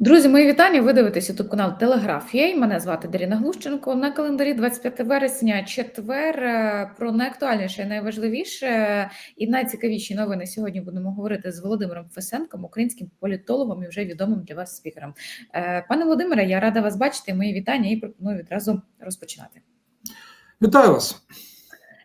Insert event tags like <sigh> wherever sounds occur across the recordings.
Друзі, мої вітання. Ви дивитесь ютуб канал Телеграфія. Мене звати Даріна Глущенко. На календарі 25 вересня, четвер. Е, Про найактуальніше, найважливіше і найцікавіші новини сьогодні будемо говорити з Володимиром Фесенком, українським політологом і вже відомим для вас спікером. Е, Пане Володимире, я рада вас бачити. Мої вітання і пропоную відразу розпочинати. Вітаю вас.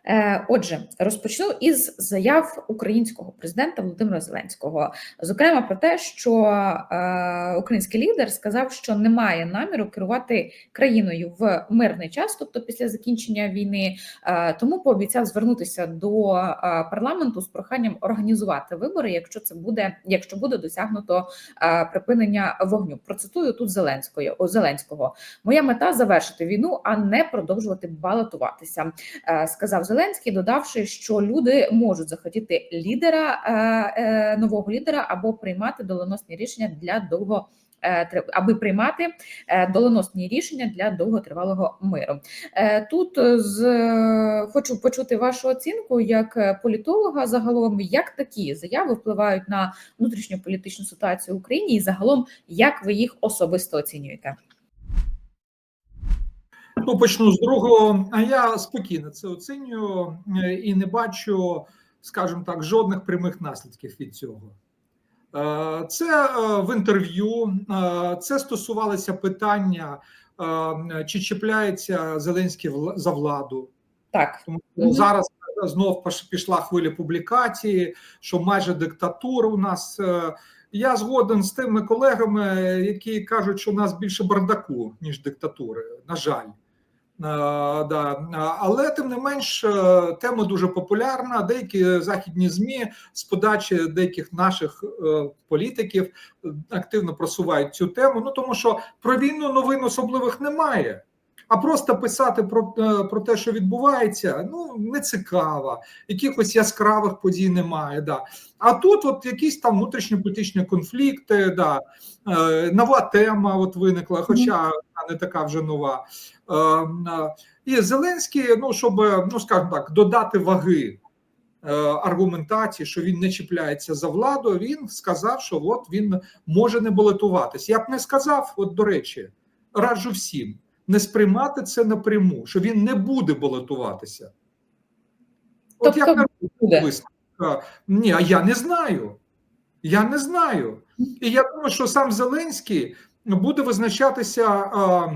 Е, Отже, розпочну із заяв українського президента Володимира Зеленського, зокрема про те, що е, український лідер сказав, що немає наміру керувати країною в мирний час, тобто після закінчення війни, е, тому пообіцяв звернутися до парламенту з проханням організувати вибори, якщо це буде, якщо буде досягнуто припинення вогню. Процитую тут Зеленської о, Зеленського: моя мета завершити війну, а не продовжувати балотуватися, сказав Зеленський. Зеленський, додавши, що люди можуть захотіти лідера е, е, нового лідера або приймати доленосні рішення для довго. е, Аби приймати доленосні рішення для довготривалого миру, тут з хочу почути вашу оцінку як політолога. Загалом, як такі заяви впливають на внутрішню політичну ситуацію в Україні, і загалом як ви їх особисто оцінюєте? Ну, почну з другого. А я спокійно це оцінюю е, і не бачу, скажімо так, жодних прямих наслідків від цього. Е, Це е, в інтерв'ю, це стосувалося питання, чи чіпляється Зеленський за владу. Так, Тому Мгм. зараз знов пішла хвиля публікації, що майже диктатура у нас. Я згоден з тими колегами, які кажуть, що у нас більше бардаку, ніж диктатури. На жаль. Е, да. Але тим не менш, е, тема дуже популярна. Деякі західні змі з подачі деяких наших е, політиків е, активно просувають цю тему. Ну тому що про війну новин особливих немає. А просто писати про, е, про те, що відбувається, ну не цікаво. Якихось яскравих подій немає. Да. А тут от якісь там внутрішньополітичні конфлікти, да. е, нова тема от виникла, хоча вона не така вже нова. Е, е, І Зеленський, ну щоб ну скажімо так, додати ваги е, аргументації, що він не чіпляється за владу. Він сказав, що от він може не балотуватись. Я б не сказав, от до речі, раджу всім не сприймати це напряму, що він не буде балотуватися. От Тобто як буде. Ні, а я не знаю. Я не знаю. І я думаю, що сам Зеленський буде визначатися а,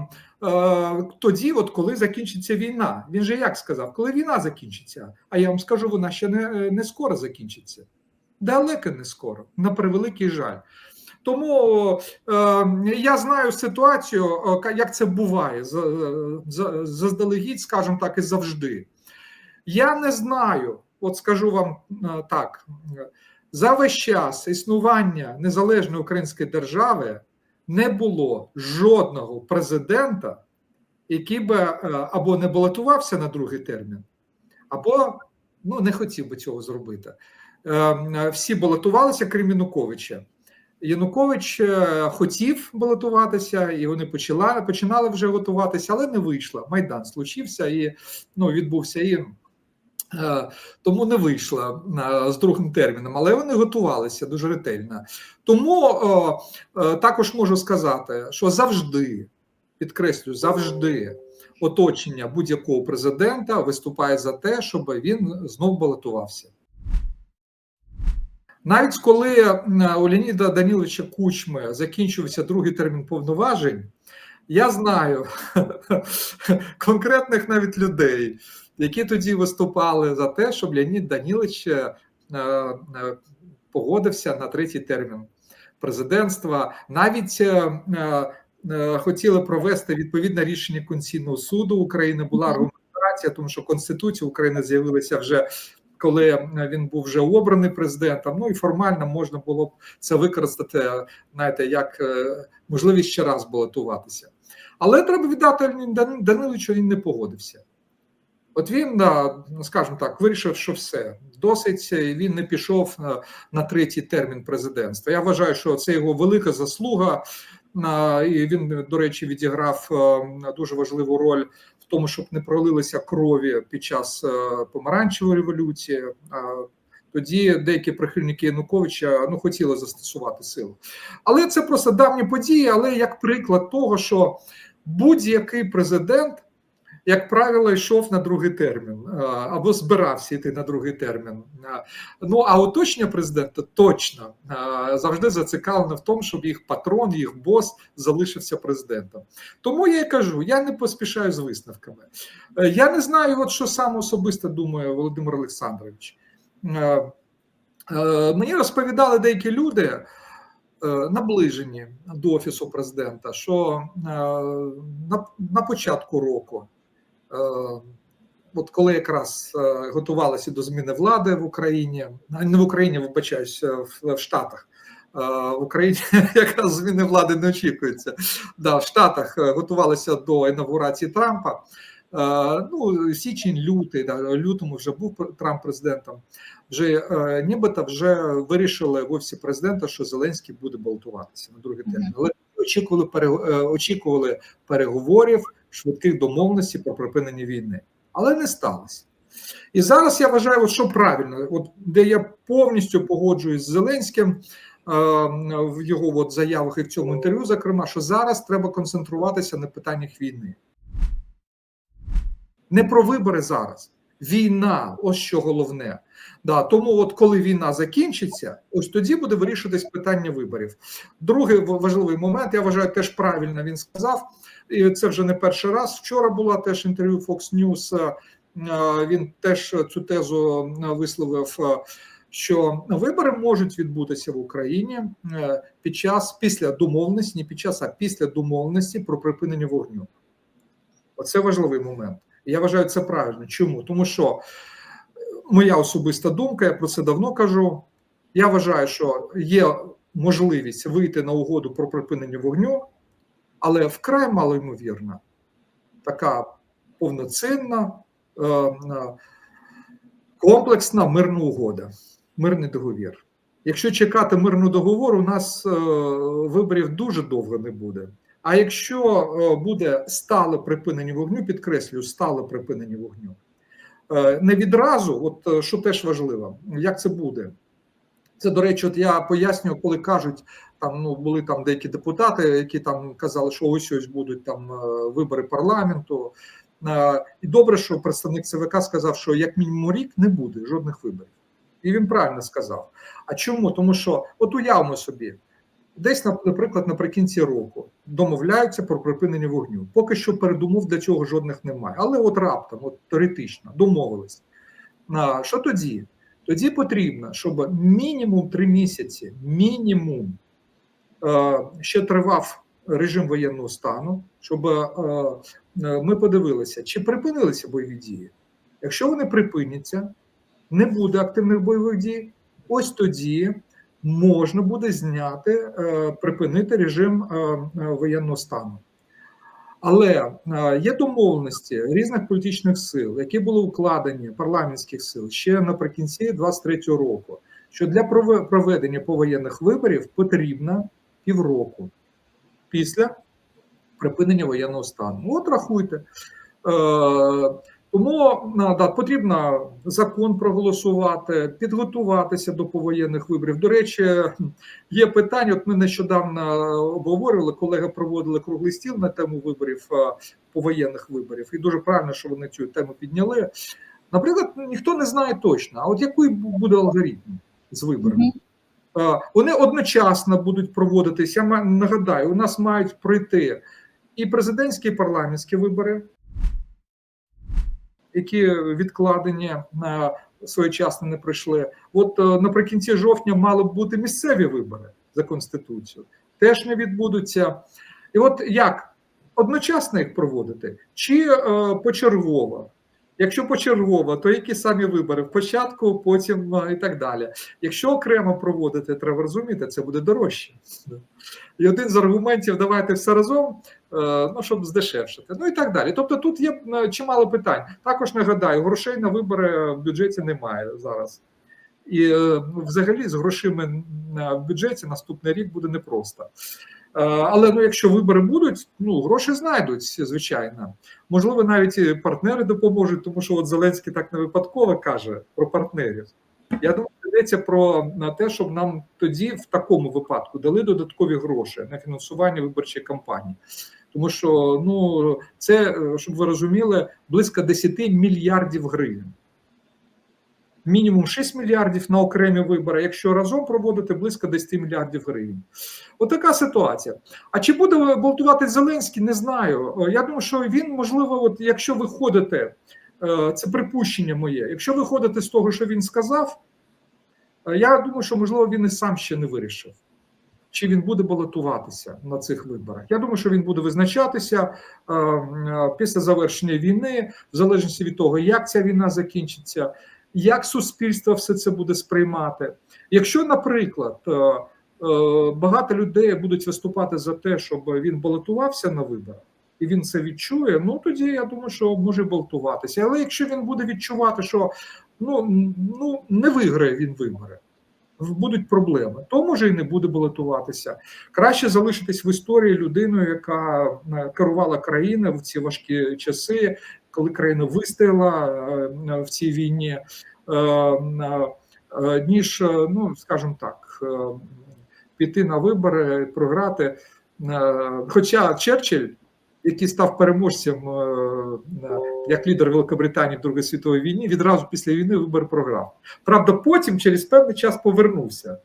тоді, от коли закінчиться війна. Він же як сказав, коли війна закінчиться, а я вам скажу, вона ще не, не скоро закінчиться. Далеко не скоро, на превеликий жаль. Тому е, я знаю ситуацію, е, як це буває за- за- заздалегідь, скажімо так, і завжди. Я не знаю, от скажу вам е, так: за весь час існування незалежної української держави не було жодного президента, який би е, або не балотувався на другий термін, або ну, не хотів би цього зробити. Е, е, Всі балотувалися, крім Януковича. Янукович хотів балотуватися, і вони почали, починали вже готуватися, але не вийшло. Майдан случився і ну, відбувся і. Е, Тому не вийшло е, з другим терміном, але вони готувалися дуже ретельно. Тому е, також можу сказати, що завжди, підкреслюю, завжди оточення будь-якого президента виступає за те, щоб він знов балотувався. Навіть коли у Леоніда Даніловича Кучми закінчився другий термін повноважень, я знаю <laughs> конкретних навіть людей, які тоді виступали за те, щоб Леонід Данілович е, е, погодився на третій термін президентства. Навіть е, хотіли провести відповідне рішення Конституційного суду України. Була аргументація, тому що Конституція України з'явилася вже коли він був вже обраний президентом. Ну і формально можна було б це використати, знаєте, як можливість ще раз балотуватися. Але треба віддати Дан- Даниловичу, він не погодився. От він, скажімо так, вирішив, що все досить, і він не пішов на, на третій термін президентства. Я вважаю, що це його велика заслуга, і він, до речі, відіграв е, дуже важливу роль в тому, щоб не пролилися крові під час е, помаранчевої революції. Тоді деякі прихильники Януковича ну хотіли застосувати силу. Але це просто давні події, але як приклад того, що будь-який президент, як правило, йшов на другий термін е, або збирався йти на другий термін. Е, Ну а оточення президента точно е, завжди зацікавлено в тому, щоб їх патрон, їх бос залишився президентом. Тому я і кажу: я не поспішаю з висновками. Я не знаю, от що сам особисто думає Володимир Олександрович. Мені розповідали деякі люди, наближені до офісу президента, що на, на початку року, от коли якраз е, готувалися до зміни влади в Україні, не в Україні, вибачаюсь, е, в, в Штатах. Е, В Україні <laughs> якраз зміни влади не очікується. Да, в Штатах е, готувалися до інаугурації Трампа. Е, Ну, січень, лютий, да, лютому вже був Трамп президентом. Вже е, нібито вже вирішили в офісі президента, що Зеленський буде балотуватися на другий термін. Але очікували е, очікували переговорів, швидких домовленостей про припинення війни, але не сталося. І зараз я вважаю, що правильно, от де я повністю погоджуюсь з Зеленським е, в його от заявах і в цьому інтерв'ю, зокрема, що зараз треба концентруватися на питаннях війни. Не про вибори зараз. Війна, ось що головне. Да, тому, от коли війна закінчиться, ось тоді буде вирішитись питання виборів. Другий важливий момент, я вважаю, теж правильно він сказав, і це вже не перший раз. Вчора була теж інтерв'ю Fox News. е, Він теж цю тезу е, висловив. е, Що вибори можуть відбутися в Україні під час після домовленості, не під час, а після домовленості про припинення вогню. Оце важливий момент. Я вважаю це правильно. Чому? Тому що моя особиста думка, я про це давно кажу. Я вважаю, що є можливість вийти на угоду про припинення вогню, але вкрай малоймовірна така повноцінна, е, е, комплексна мирна угода, мирний договір. Якщо чекати мирного договору, у нас е, виборів дуже довго не буде. А якщо буде стале припинення вогню, підкреслюю, стале припинення вогню, не відразу, от що теж важливо, як це буде. Це, до речі, от я пояснюю, коли кажуть, там ну були там деякі депутати, які там казали, що ось ось будуть там е, вибори парламенту. Е, І добре, що представник ЦВК сказав, що як мінімум рік не буде жодних виборів. І він правильно сказав. А чому? Тому що, от уявимо собі, десь, наприклад, наприкінці року домовляються про припинення вогню. Поки що передумов для цього жодних немає. Але от раптом, от теоретично, домовились. А, Що тоді? Тоді потрібно, щоб мінімум три місяці, мінімум е, ще тривав режим воєнного стану, щоб е, е, ми подивилися, чи припинилися бойові дії. Якщо вони припиняться, не буде активних бойових дій, ось тоді можна буде зняти, припинити режим воєнного стану. Але е, є домовленості різних політичних сил, які були укладені парламентських сил ще наприкінці 23-го року, що для прове- проведення повоєнних виборів потрібно півроку після припинення воєнного стану. От рахуйте. Тому е, да, потрібно закон проголосувати, підготуватися до повоєнних виборів. До речі, є питання. От ми нещодавно обговорювали, колеги проводили круглий стіл на тему виборів е, повоєнних виборів, і дуже правильно, що вони цю тему підняли. Наприклад, ніхто не знає точно, а от який буде алгоритм з виборами. Е, Вони одночасно будуть проводитися. Я нагадаю, у нас мають пройти і президентські, і парламентські вибори, які відкладені на своєчасно не пройшли. От е, наприкінці жовтня мали б бути місцеві вибори за конституцією, теж не відбудуться. І от як одночасно їх проводити, чи е, почергово? Якщо почергово, то які самі вибори? Початку, потім е, і так далі. Якщо окремо проводити, треба розуміти, це буде дорожче. І один з аргументів давайте все разом, е, ну щоб здешевшити. Ну і так далі. Тобто тут є е, чимало питань. Також нагадаю, грошей на вибори в бюджеті немає зараз. І взагалі з грошима на бюджеті наступний рік буде непросто. Е, Але ну, якщо вибори будуть, ну гроші знайдуть, звичайно. Можливо, навіть і партнери допоможуть, тому що от Зеленський так не випадково каже про партнерів. Я думаю, йдеться про на те, щоб нам тоді в такому випадку дали додаткові гроші на фінансування виборчої кампанії. Тому що ну це, е, щоб ви розуміли, близько 10 мільярдів гривень. Мінімум 6 мільярдів на окремі вибори, якщо разом проводити близько 10 мільярдів гривень. Отака ситуація. А чи буде балотувати Зеленський, не знаю. Е, Я думаю, що він, можливо, от якщо ви ходите, е, це припущення моє, якщо ви ходите з того, що він сказав, е, я думаю, що можливо він і сам ще не вирішив, чи він буде балотуватися на цих виборах. Я думаю, що він буде визначатися після завершення війни, в залежності від того, як ця війна закінчиться, як суспільство все це буде сприймати. Якщо, наприклад, е, е, багато людей будуть виступати за те, щоб він балотувався на виборах, і він це відчує, ну тоді я думаю, що може балотуватися. Але якщо він буде відчувати, що ну, ну не виграє він вибори, будуть проблеми, то може і не буде балотуватися. Краще залишитись в історії людиною, яка е, керувала країною в ці важкі часи, коли країна вистояла е, в цій війні, е, е, ніж, ну скажімо так, піти на вибори, програти. Хоча Черчилль, який став переможцем як лідер Великобританії в Другій світовій війні, відразу після війни вибори програв. Правда, потім через певний час повернувся,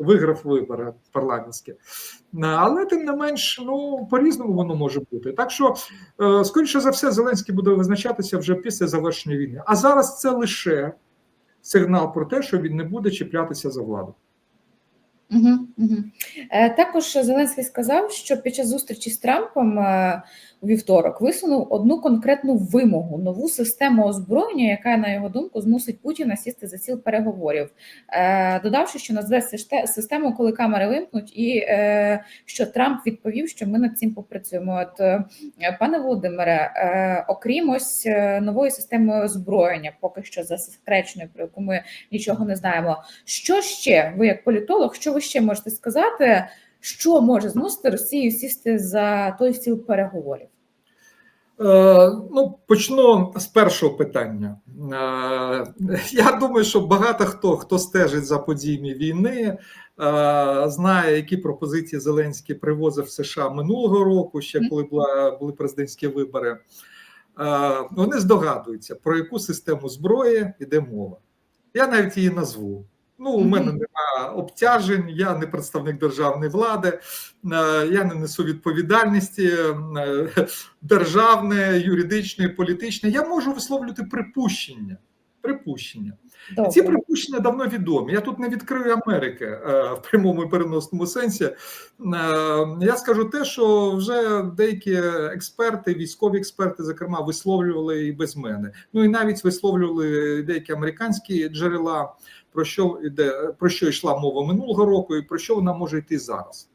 виграв вибори парламентські. Е, Але тим не менш, ну по-різному воно може бути. Так що, е, скоріше за все, Зеленський буде визначатися вже після завершення війни. А зараз це лише сигнал про те, що він не буде чіплятися за владу. Угу, угу. Також Зеленський сказав, що під час зустрічі з Трампом е, у вівторок висунув одну конкретну вимогу нову систему озброєння, яка, на його думку, змусить Путіна сісти за стіл переговорів, е, додавши, що назве систему, коли камери вимкнуть, і що Трамп відповів, що ми над цим попрацюємо. От пане Володимире, окрім ось нової системи озброєння, поки що засекреченою, про яку ми нічого не знаємо. Що ще ви, як політолог, що ви ще можете сказати, що може змусити Росію сісти за той стіл переговорів? Е, ну, почну з першого питання. Е, я думаю, що багато хто, хто стежить за подіями війни, е, знає, які пропозиції Зеленський привозив в США минулого року, ще коли були президентські вибори. Вони здогадуються, про яку систему зброї йде мова. Я навіть її назву. Ну, у мене немає обтяжень, я не представник державної влади, е, я не несу відповідальності е, державної, юридичної, політичної. Я можу висловлювати припущення. Припущення. І Добре. ці припущення давно відомі. Я тут не відкрию Америки е, в прямому і переносному сенсі. Я скажу те, що вже деякі експерти, військові експерти, зокрема, висловлювали і без мене. Ну і навіть висловлювали деякі американські джерела, про що йде про що йшла мова минулого року, і про що вона може йти зараз.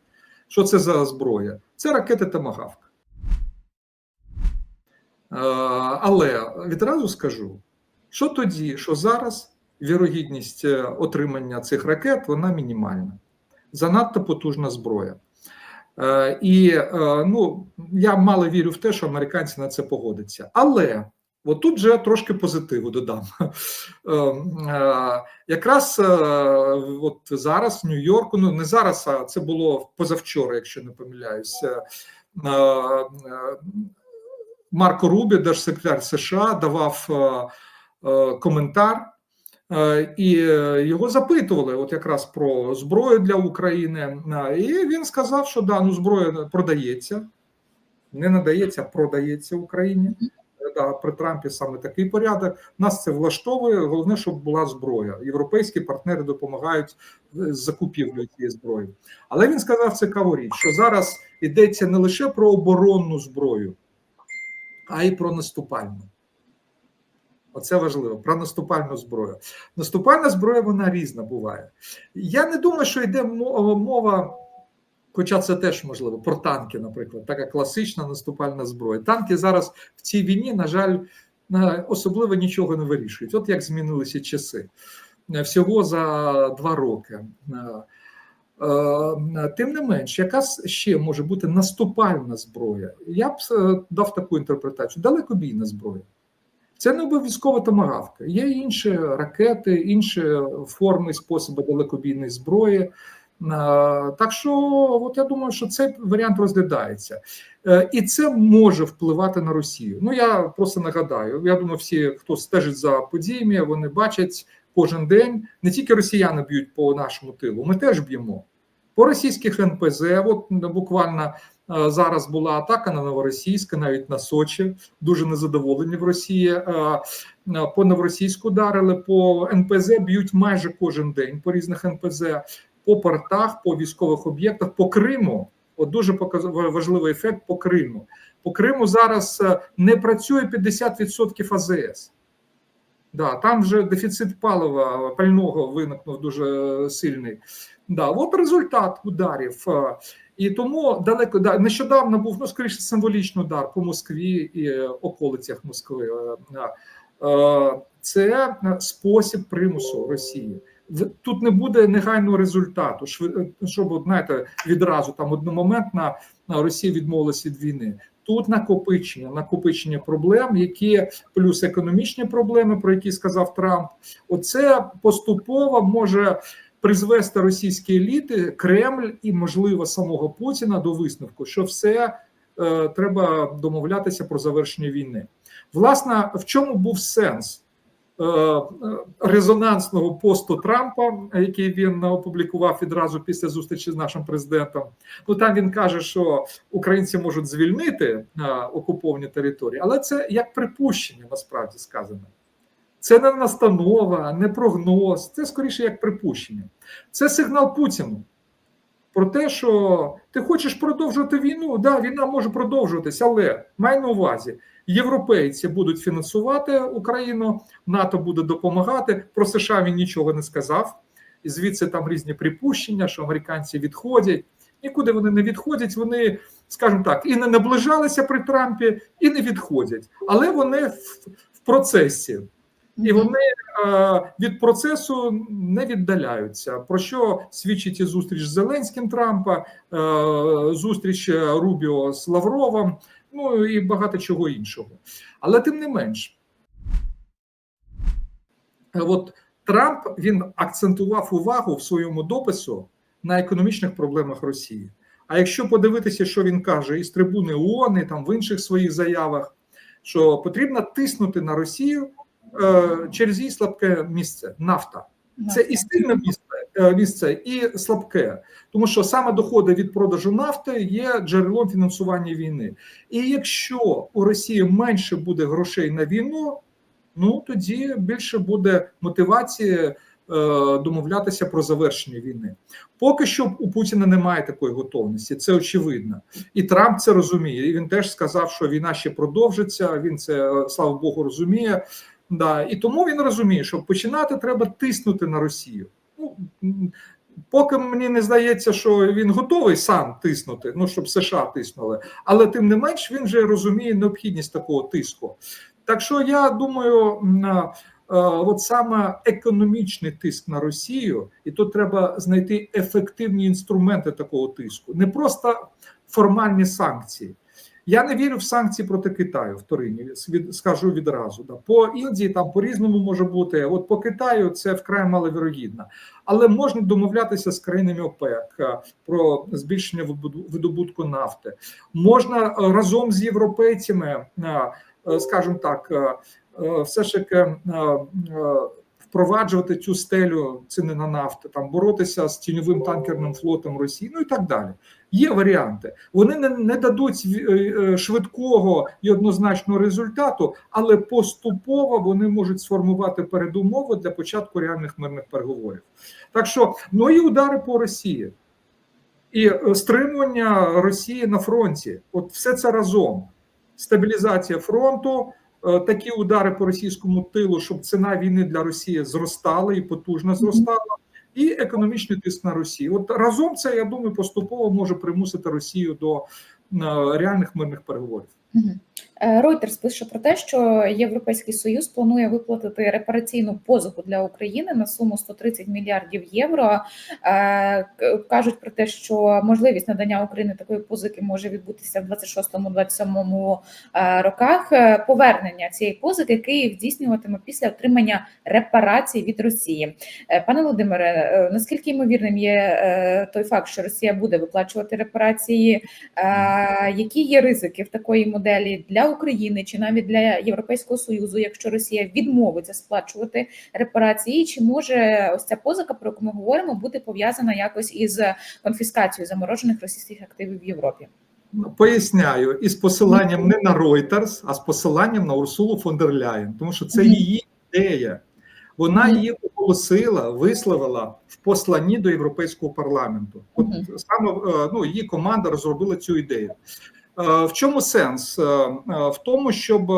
Що це за зброя? Це ракети Томагавк. Е, Але відразу скажу, що тоді, що зараз вірогідність е, отримання цих ракет вона мінімальна, занадто потужна зброя. Е, І е, ну, я мало вірю в те, що американці на це погодяться. Але от тут же трошки позитиву додам. <laughs> Е, е, Якраз е, от зараз в Нью-Йорку, ну не зараз, а це було позавчора, якщо не помиляюся. е, Марко Рубі, держсекретар США, давав коментар, і його запитували от якраз про зброю для України. І він сказав, що да, ну зброя продається, не надається, а продається Україні. Да, при Трампі саме такий порядок. Нас це влаштовує. Головне, щоб була зброя. Європейські партнери допомагають е, з закупівлею цієї зброї. Але він сказав цікаву річ, що зараз йдеться не лише про оборонну зброю, а й про наступальну. Оце важливо про наступальну зброю. Наступальна зброя вона різна буває. Я не думаю, що йде мова, хоча це теж можливо, про танки, наприклад, така класична наступальна зброя. Танки зараз в цій війні, на жаль, особливо нічого не вирішують. От як змінилися часи Е, всього за два роки. Е, е, Тим не менш, яка ще може бути наступальна зброя? Я б дав таку інтерпретацію: далекобійна зброя. Це не обов'язково томагавка. Є інші ракети, інші форми, способи далекобійної зброї. Е, Так що, от я думаю, що цей варіант розглядається, Е, і це може впливати на Росію. Ну я просто нагадаю. Я думаю, всі, хто стежить за подіями, вони бачать кожен день. Не тільки росіяни б'ють по нашому тилу, ми теж б'ємо по російських НПЗ. От буквально е, зараз була атака на новоросійське, навіть на Сочі. Дуже незадоволені в Росії. По новоросійську ударили, по НПЗ б'ють майже кожен день по різних НПЗ, по портах, по військових об'єктах, по Криму. От дуже важливий ефект по Криму. По Криму зараз е, не працює 50% АЗС. Да, там вже дефіцит палива пального виникнув дуже сильний. Да, от результат ударів. Е, І тому далеко да, нещодавно був ну скоріше символічний удар по Москві і е, околицях Москви. Е. Е, Це спосіб примусу Росії. Тут не буде негайного результату, е, щоб знаєте, відразу там одномоментно Росія відмовилась від війни. Тут накопичення, накопичення проблем, які плюс економічні проблеми, про які сказав Трамп. Оце поступово може призвести російські еліти, Кремль і, можливо, самого Путіна до висновку, що все е, треба домовлятися про завершення війни. Власне, в чому був сенс? Е, е, Резонансного посту Трампа, який він опублікував відразу після зустрічі з нашим президентом. Ну там він каже, що українці можуть звільнити е, окуповані території, але це як припущення насправді сказано. Це не настанова, не прогноз, це скоріше як припущення. Це сигнал Путіну про те, що ти хочеш продовжувати війну. Да, війна може продовжуватися, але май на увазі, європейці будуть фінансувати Україну, НАТО буде допомагати. Про США він нічого не сказав. І звідси там різні припущення, що американці відходять. Нікуди вони не відходять. Вони, скажімо так, і не наближалися при Трампі, і не відходять, але вони в процесі. І вони е, від процесу не віддаляються. Про що свідчить і зустріч з Зеленським Трампа, е, зустріч Рубіо з Лавровим, ну і багато чого іншого. Але тим не менш, е, от Трамп він акцентував увагу в своєму допису на економічних проблемах Росії. А якщо подивитися, що він каже із трибуни ООН, і там в інших своїх заявах, що потрібно тиснути на Росію е, через її слабке місце нафта. Це і сильне місце, е, місце, і слабке, тому що саме доходи від продажу нафти є джерелом фінансування війни. І якщо у Росії менше буде грошей на війну, ну тоді більше буде мотивації е, домовлятися про завершення війни. Поки що у Путіна немає такої готовності, це очевидно. І Трамп це розуміє. І він теж сказав, що війна ще продовжиться. Він це е, слава Богу розуміє. Да, і тому він розуміє, що починати треба тиснути на Росію. Ну поки мені не здається, що він готовий сам тиснути, ну щоб США тиснули, але тим не менш він вже розуміє необхідність такого тиску. Так що я думаю, от саме економічний тиск на Росію, і тут треба знайти ефективні інструменти такого тиску, не просто формальні санкції. Я не вірю в санкції проти Китаю вторинні, скажу відразу. Да. По Індії там по-різному може бути. От по Китаю це вкрай маловірогідно. Але можна домовлятися з країнами ОПЕК е, про збільшення видобутку нафти. Можна е, разом з європейцями, е, скажімо так, все ж таки впроваджувати цю стелю ціни на нафту, там боротися з тіньовим танкерним флотом Росії, ну і так далі. Є варіанти. Вони не, не дадуть е, е, швидкого і однозначного результату, але поступово вони можуть сформувати передумови для початку реальних мирних переговорів. Так що, ну і удари по Росії. І е, стримування Росії на фронті, от все це разом. Стабілізація фронту, такі удари по російському тилу, щоб ціна війни для Росії зростала і потужно зростала, і економічний тиск на Росію. От разом це я думаю поступово може примусити Росію до е, реальних мирних переговорів. Е, Reuters пише про те, що Європейський Союз планує виплатити репараційну позику для України на суму 130 мільярдів євро. Е, Кажуть про те, що можливість надання Україні такої позики може відбутися в 26-27 е, роках. Повернення цієї позики Київ здійснюватиме після отримання репарацій від Росії. Пане Володимире, наскільки ймовірним є той факт, що Росія буде виплачувати репарації? Які є ризики в такої моделі для України чи навіть для Європейського союзу, якщо Росія відмовиться сплачувати репарації? Чи може ось ця позика, про яку ми говоримо, бути пов'язана якось із конфіскацією заморожених російських активів в Європі? Поясняю, із посиланням не на Reuters, а з посиланням на Урсулу фон дер Ляєн, тому що це її ідея. Вона її оголосила, висловила в посланні до Європейського парламенту. От саме е, ну, її команда розробила цю ідею. Е, В чому сенс? Е, е, В тому, щоб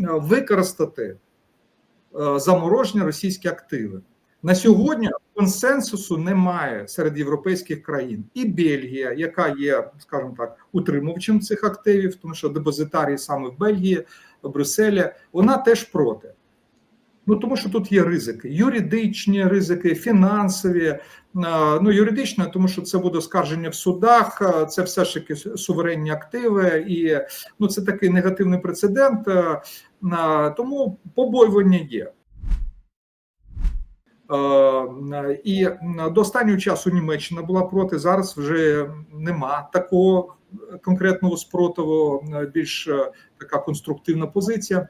використати заморожені російські активи. На сьогодні консенсусу немає серед європейських країн. І Бельгія, яка є, скажімо так, утримувачем цих активів, тому що депозитарії саме в Бельгії, в Брюсселі, вона теж проти. Ну тому що тут є ризики, юридичні ризики, фінансові. Е, Ну, юридично, тому що це буде оскарження в судах, е, це все ж таки суверенні активи, і ну це такий негативний прецедент. е, Тому побоювання є. І до останнього часу Німеччина була проти. Зараз вже нема такого конкретного спротиву, більш така конструктивна позиція.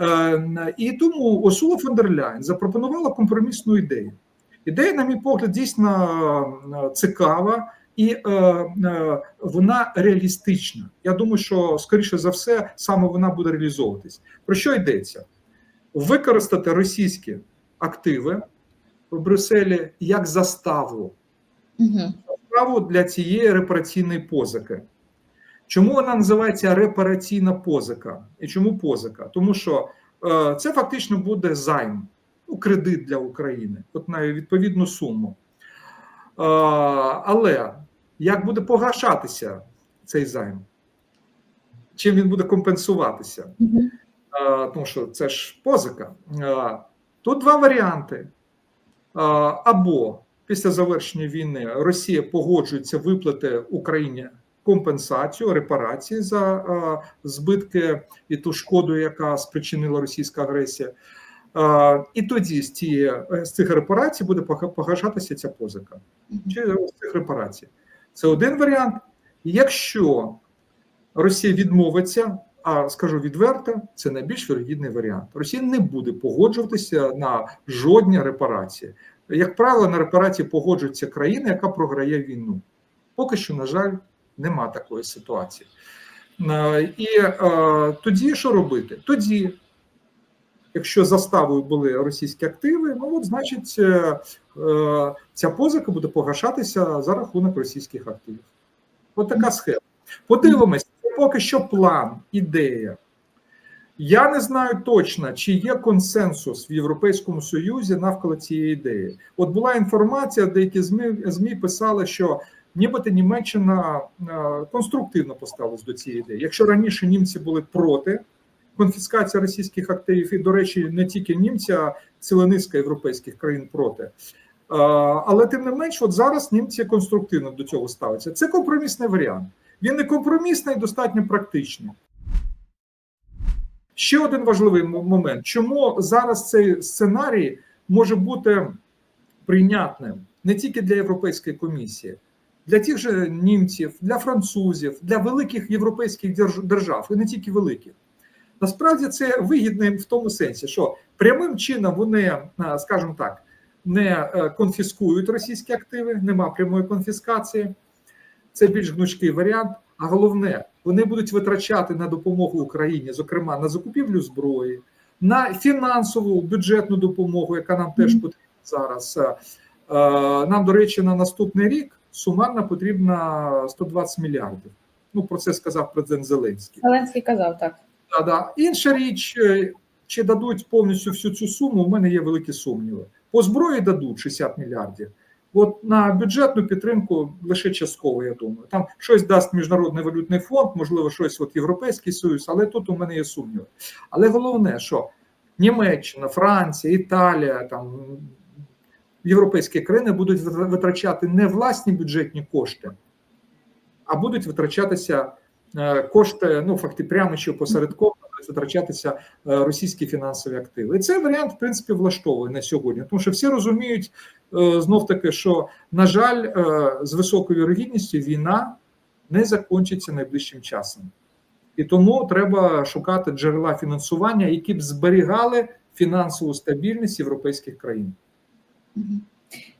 Е, І тому Урсула фон дер Ляйн запропонувала компромісну ідею. Ідея, на мій погляд, дійсно е, цікава і е, вона реалістична. Я думаю, що скоріше за все саме вона буде реалізовуватись. Про що йдеться? Використати російські активи в Брюсселі як заставу Угу. справу для цієї репараційної позики. Чому вона називається репараційна позика? І чому позика? Тому що е, це фактично буде займ, ну, кредит для України, от на відповідну суму. Е, але як буде погашатися цей займ? Чим він буде компенсуватися? Е, тому що це ж позика. Е, Тут два варіанти. Е, Або після завершення війни Росія погоджується виплати Україні компенсацію, репарації за е, збитки і ту шкоду, яка спричинила російська агресія. Е, І тоді з, цієї, з цих репарацій буде погашатися ця позика. Чи з цих репарацій. Це один варіант. Якщо Росія відмовиться, а скажу відверто, це найбільш вірогідний варіант. Росія не буде погоджуватися на жодні репарації. Як правило, на репарації погоджується країна, яка програє війну. Поки що, на жаль, нема такої ситуації. Е, І е, тоді що робити? Тоді, якщо заставою були російські активи, ну от значить е, ця позика буде погашатися за рахунок російських активів. От така схема. Подивимось, поки що план, ідея. Я не знаю точно, чи є консенсус в Європейському Союзі навколо цієї ідеї. От була інформація, деякі ЗМІ, ЗМІ писали, що нібито Німеччина е, конструктивно поставилась до цієї ідеї. Якщо раніше німці були проти конфіскації російських активів, і, до речі, не тільки німці, а ціла низка європейських країн проти. Е, Але тим не менш, от зараз німці конструктивно до цього ставляться. Це компромісний варіант. Він не компромісний, достатньо практичний. Ще один важливий момент: чому зараз цей сценарій може бути прийнятним не тільки для Європейської комісії, для тих же німців, для французів, для великих європейських держ- держав, і не тільки великих. Насправді це вигідно в тому сенсі, що прямим чином вони, а, скажімо так, не е, конфіскують російські активи, нема прямої конфіскації. Це більш гнучкий варіант. А головне, вони будуть витрачати на допомогу Україні, зокрема на закупівлю зброї, на фінансову бюджетну допомогу, яка нам теж потрібна зараз. Е, е, Нам, до речі, на наступний рік сумарно потрібно 120 мільярдів. Ну про це сказав президент Зеленський. Зеленський казав так. Да, да. Інша річ, е, чи дадуть повністю всю цю суму, у мене є великі сумніви. По зброї дадуть 60 мільярдів, От на бюджетну підтримку лише частково, я думаю. Там щось дасть Міжнародний валютний фонд, можливо, щось от Європейський Союз, але тут у мене є сумніви. Але головне, що Німеччина, Франція, Італія, там європейські країни будуть витрачати не власні бюджетні кошти, а будуть витрачатися е, кошти, ну факти прямо чи посередково витрачатися е, російські фінансові активи. І цей варіант, в принципі, влаштовує на сьогодні, тому що всі розуміють е, знов таки, що на жаль, з високою вірогідністю війна не закінчиться найближчим часом. І тому треба шукати джерела фінансування, які б зберігали фінансову стабільність європейських країн.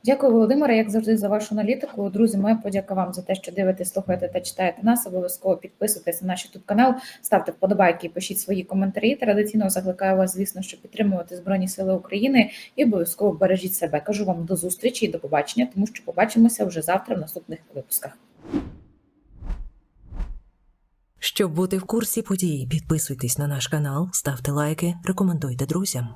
Дякую, Володимире, як завжди, за вашу аналітику. Друзі, моя подяка вам за те, що дивитесь, слухаєте та читаєте нас. Обов'язково підписуйтесь на наш YouTube канал, ставте вподобайки і пишіть свої коментарі. Традиційно закликаю вас, звісно, що підтримувати Збройні Сили України і обов'язково бережіть себе. Кажу вам до зустрічі і до побачення, тому що побачимося вже завтра в наступних випусках. Щоб бути в курсі подій, підписуйтесь на наш канал, ставте лайки, рекомендуйте друзям.